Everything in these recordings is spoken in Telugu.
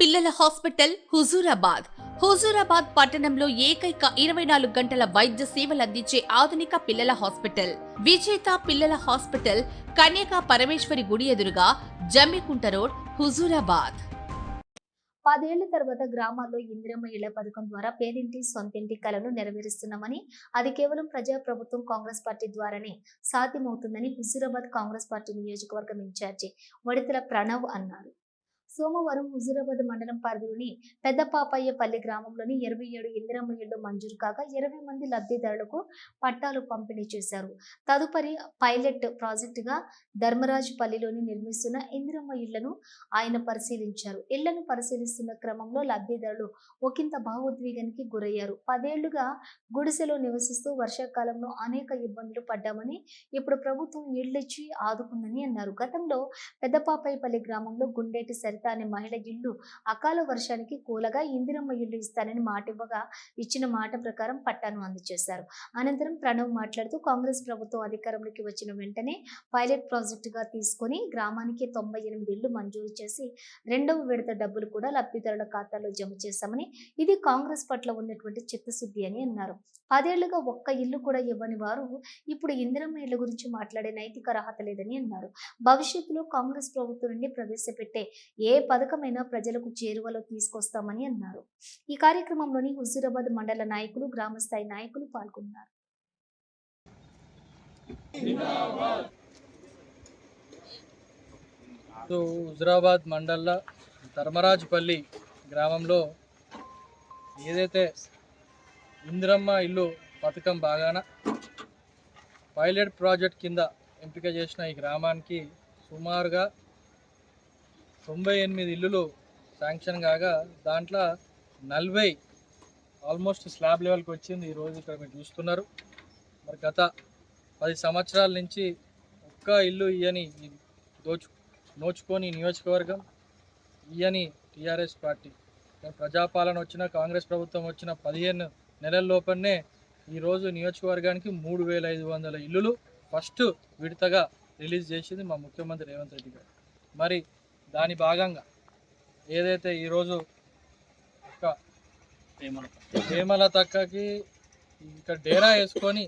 పిల్లల హాస్పిటల్ హుజూరాబాద్. హుజూరాబాద్ పట్టణంలో ఏకైక ఇరవై నాలుగు గంటల వైద్య సేవలు అందించే ఆధునిక పిల్లల హాస్పిటల్. విజేత పిల్లల హాస్పిటల్ కన్యకా పరమేశ్వరి గుడి ఎదురుగా జమ్మికుంట రోడ్ హుజూరాబాద్. పదేళ్ళ తర్వాత గ్రామాల్లో ఇందిరమ్మ ఇళ్ళ పథకం ద్వారా పేరింటి సొంతింటి కలను నెరవేరుస్తున్నామని అది కేవలం ప్రజాప్రభుత్వం కాంగ్రెస్ పార్టీ ద్వారానే సాధ్యమవుతుందని హుజూరాబాద్ కాంగ్రెస్ పార్టీ నియోజకవర్గం ఇన్ఛార్జి వడితల ప్రణవ్ అన్నారు. సోమవారం హుజూరాబాద్ మండలం పరిధిలోని పెద్దపాపయ్యపల్లి గ్రామంలోని ఇరవై ఏడు ఇందిరమ్మ ఇళ్ళు మంజూరు కాగా ఇరవై మంది లబ్ధిదారులకు పట్టాలు పంపిణీ చేశారు. తదుపరి పైలట్ ప్రాజెక్టుగా ధర్మరాజుపల్లిలోని నిర్మిస్తున్న ఇందిరమ్మ ఇళ్ళను ఆయన పరిశీలించారు. ఇళ్ళను పరిశీలిస్తున్న క్రమంలో లబ్ధిదారులు ఒకంత భావోద్వేగానికి గురయ్యారు. పదేళ్ళుగా గుడిసెలో నివసిస్తూ వర్షాకాలంలో అనేక ఇబ్బందులు పడ్డామని ఇప్పుడు ప్రభుత్వం ఇళ్ళిచ్చి ఆదుకుందని అన్నారు. గతంలో పెద్దపాపయ్యపల్లి గ్రామంలో గుండేటి సరిత ఇస్తానని మహిళ ఇల్లు అకాల వర్షానికి కూలగా ఇందిరమ్మ ఇల్లు ఇస్తానని మాట ఇవ్వగా ఇచ్చిన మాట ప్రకారం పట్టాను అందజేశారు. అనంతరం ప్రణవ్ మాట్లాడుతూ కాంగ్రెస్ ప్రభుత్వం అధికారంలోకి వచ్చిన వెంటనే పైలట్ ప్రాజెక్టుగా తీసుకొని గ్రామానికి తొంభై ఎనిమిది ఇళ్ళు మంజూరు చేసి రెండవ విడత డబ్బులు కూడా లబ్ధిదారుల ఖాతాలో జమ చేశామని ఇది కాంగ్రెస్ పట్ల ఉన్నటువంటి చిత్తశుద్ధి అని అన్నారు. పదేళ్ళుగా ఒక్క ఇల్లు కూడా ఇవ్వని వారు ఇప్పుడు ఇందిరమ్మ ఇళ్ళ గురించి మాట్లాడే నైతిక అర్హత లేదని అన్నారు. భవిష్యత్తులో కాంగ్రెస్ ప్రభుత్వం నుండి ప్రవేశపెట్టే ఏ ఏ పథకమైనా ప్రజలకు చేరువలో తీసుకొస్తామని అన్నారు. ఈ కార్యక్రమంలోని హుజూరాబాద్ మండల నాయకులు గ్రామస్థాయి నాయకులు పాల్గొన్నారు. సో హుజరాబాద్ మండల్ల ధర్మరాజుపల్లి గ్రామంలో ఏదైతే ఇందిరమ్మ ఇల్లు పథకం బాగాన పైలట్ ప్రాజెక్ట్ కింద ఎంపిక చేసిన ఈ గ్రామానికి సుమారుగా తొంభై ఎనిమిది ఇల్లులు శాంక్షన్ కాగా దాంట్లో నలభై ఆల్మోస్ట్ స్లాబ్ లెవెల్కి వచ్చింది ఈరోజు ఇక్కడ మీరు చూస్తున్నారు. మరి గత పది సంవత్సరాల నుంచి ఒక్క ఇల్లు ఇయ్యని దోచు నోచుకొని నియోజకవర్గం ఇయని టీఆర్ఎస్ పార్టీ. ప్రజాపాలన వచ్చిన కాంగ్రెస్ ప్రభుత్వం వచ్చిన పదిహేను నెలల లోపలనే ఈరోజు నియోజకవర్గానికి మూడు వేల ఐదు వందల ఇల్లులు ఫస్ట్ విడతగా రిలీజ్ చేసింది మా ముఖ్యమంత్రి రేవంత్ రెడ్డి గారు. మరి దాని భాగంగా ఏదైతే ఈరోజు ఒక హేమలతక్కకి ఇంకా డేరా వేసుకొని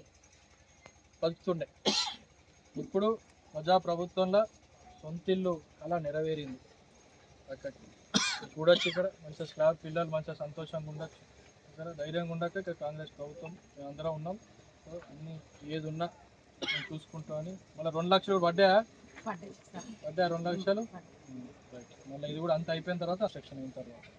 బతుకుతుండే. ఇప్పుడు ప్రజా ప్రభుత్వంలో సొంతిల్లు అలా నెరవేరింది. అక్కడికి చూడొచ్చు ఇక్కడ మంచిగా స్లాబ్ పిల్లలు మంచిగా సంతోషంగా ఉండొచ్చు. ఇక్కడ ధైర్యంగా ఉండక ఇక్కడ కాంగ్రెస్ ప్రభుత్వం మేమందరం ఉన్నాం. సో అన్ని ఏది ఉన్నా మేము చూసుకుంటామని. మళ్ళీ రెండు లక్షలు పడ్డాయా? పడ్డాయా. రెండు లక్షలు? రైట్. మళ్ళీ ఇది కూడా అంత అయిపోయిన తర్వాత ఆ సెక్షన్ అయిన తర్వాత.